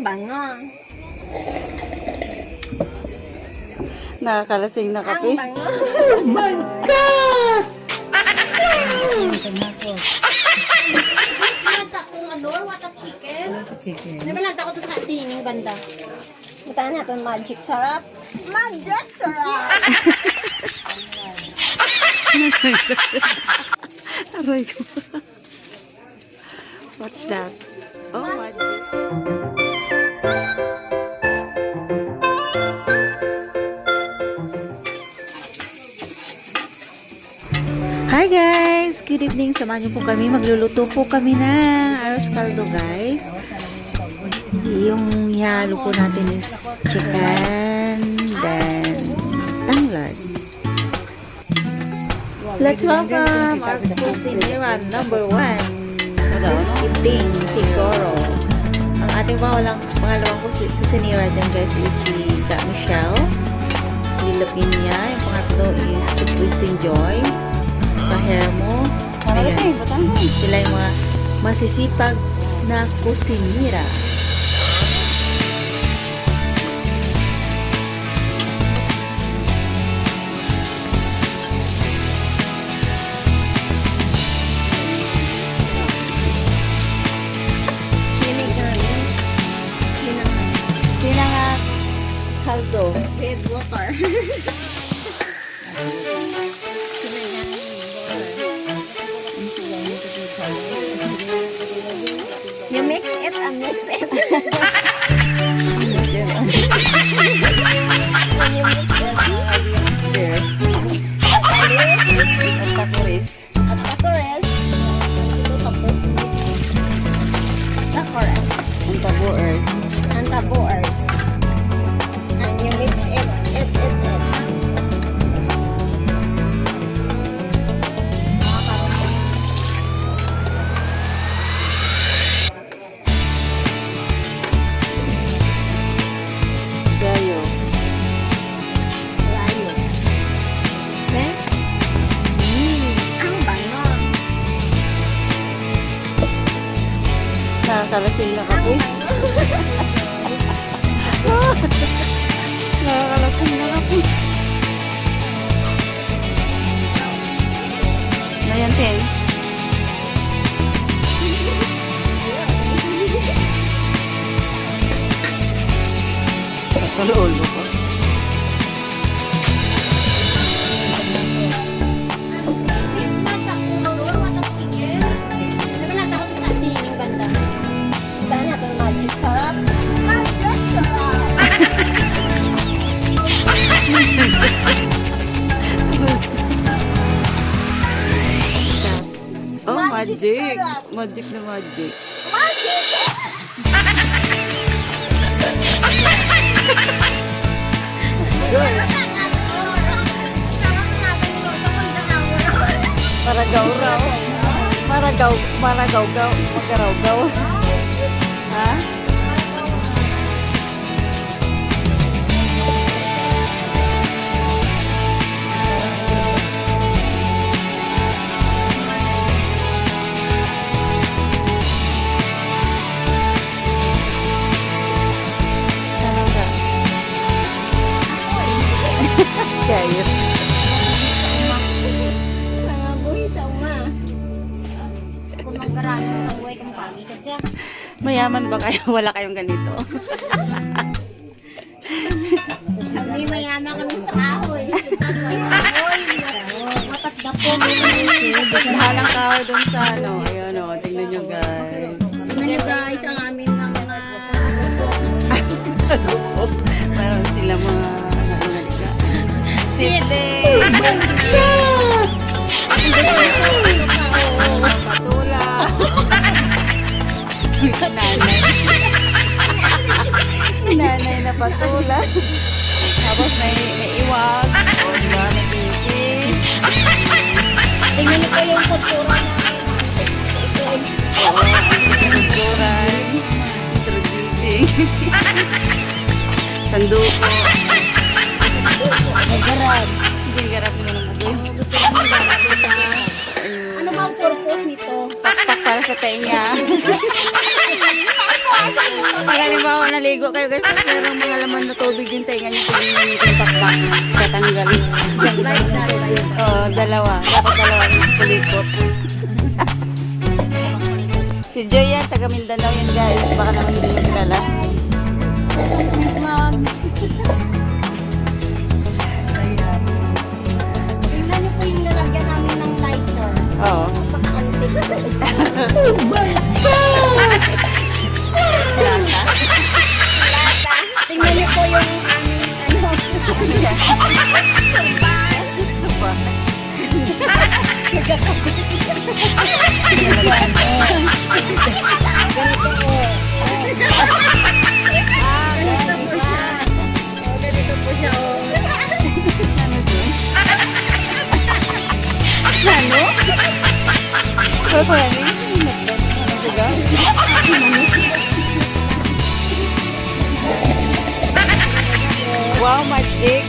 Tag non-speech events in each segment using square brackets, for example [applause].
bango. Nakakalasing na Ang kape. bango. Oh my God! Nata kung ano, what a chicken. Chicken. Nabalanta ko to sa tining banda. Puntahan natin magic sarap. Magic sarap! [laughs] Aray ko. What's that? Oh, magic. Samahan niyo po kami. Magluluto po kami ng arroz caldo guys. Yung ihalo po natin is chicken, then tanglad. Let's welcome our kusinera number one, Mrs. Kiting Tigoro. Ang ating pangalang, pangalawang kusi- kusinera dyan guys is si Ka Michelle. Lilapin niya. Yung pangatlo is si Christine Joy. Pahermo. Ayan. Sila yung mga masisipag na kusinira. Sinangag kaldo. With water. [laughs] Yeah. [laughs] Nakakalasing na bango. Nakakalasing na kape. Ngayon, Ting. Nakakaloolo ko. Nata Magic magic. na magic. Magic! Maragaw raw. Maragaw, maragaw gaw, magaraw gaw. Ha? Kayo. Mga buhi sa uma. Kung magkarami sa buhay kang pagi ka dyan. Mayaman ba kayo? [laughs] Wala kayong ganito. Hindi mayaman kami sa kahoy. Kahoy. Matagda po. Mahalang kahoy dun sa ano. Ayun o, tingnan nyo guys. Tingnan nyo guys ang amin na mga [laughs] Meron sila mga. Sili! Patula! Nanay. Na patula. Tapos may, may iwag. O, diba? May kikis. Tingnan nyo po yung kultura namin. Oo, kulturan. Introducing. Sanduko. Garab. Hindi garap mo ng bugoy. Gusto ko ng Ano ba ang purpose nito? Pakpak para sa tenga. Pag halimbawa naligo kayo guys, merong mga laman na tubig yung tenga nyo, kung yun yung takpak, tatanggalin. Oo, dalawa. Dapat dalawa yung kulikot. [laughs] si Joy yan, taga Mindanao yun guys. Baka naman hindi nyo kilala. Tingnan Oo. Napaka-antik. Tingnan niyo po yung aming ano. Ganito Ano? Ano ba yan? Ba? Wow, magic!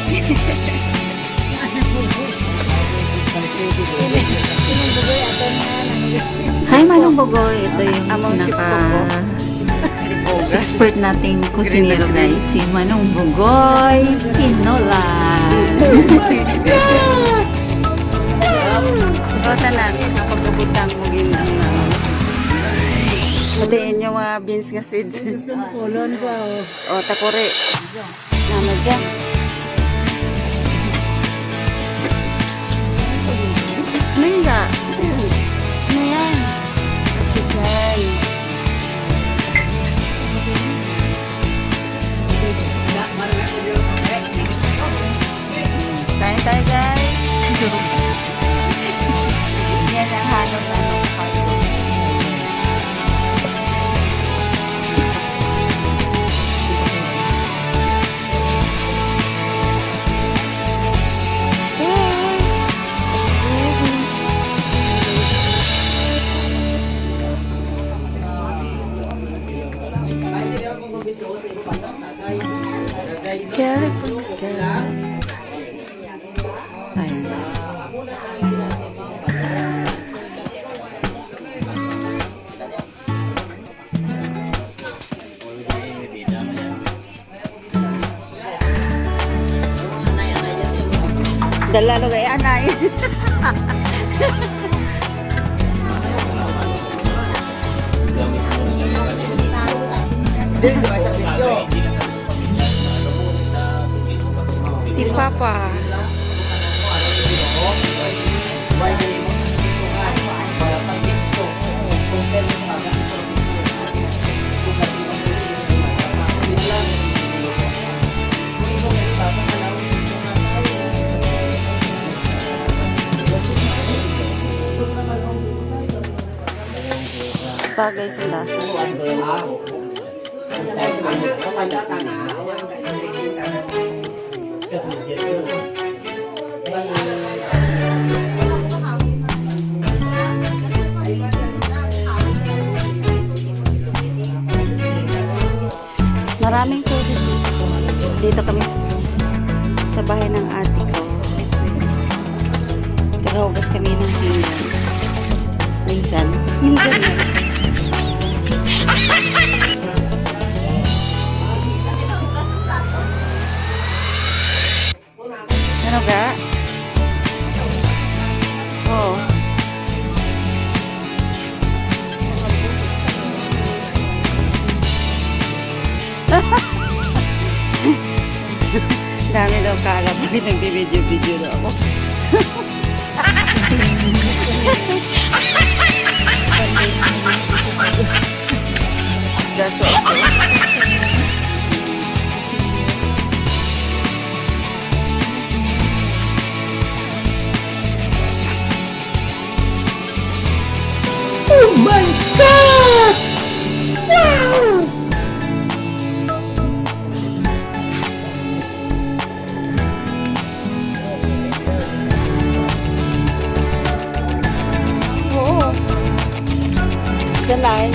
Hi, Manong Bogoy. Ito yung pinaka expert nating kusinero guys. Si Manong Bogoy Pinola. [laughs] So, tanan, kapag-ubutang mo gin ang ano. Patayin yung mga beans nga seeds. Kulon ko. O, takore. Nama dyan. Dalalo kay anay. si Papa. Bagay sila. Maraming tubig dito. Dito kami sa, sa bahay ng ate ko. Tagahugas kami ng pinggan. Minsan. Minsan Dami daw kala pag [laughs] nagbibideo-video daw ako. Gaso ako. Oo.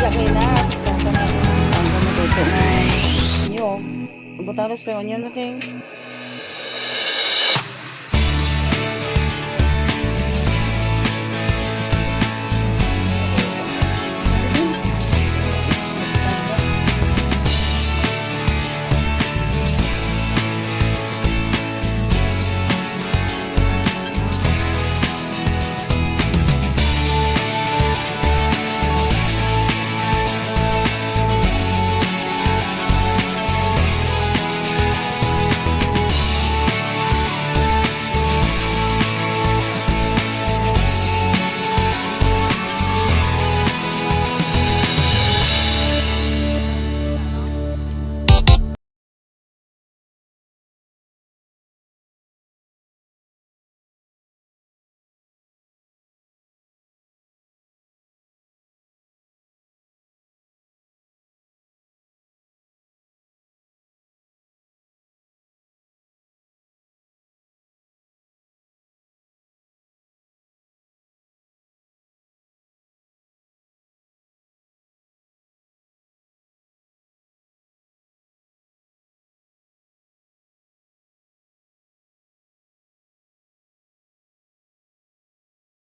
Sa lain sa kinas. Ang dito na. Yo. Butalos pa yun yun, mating.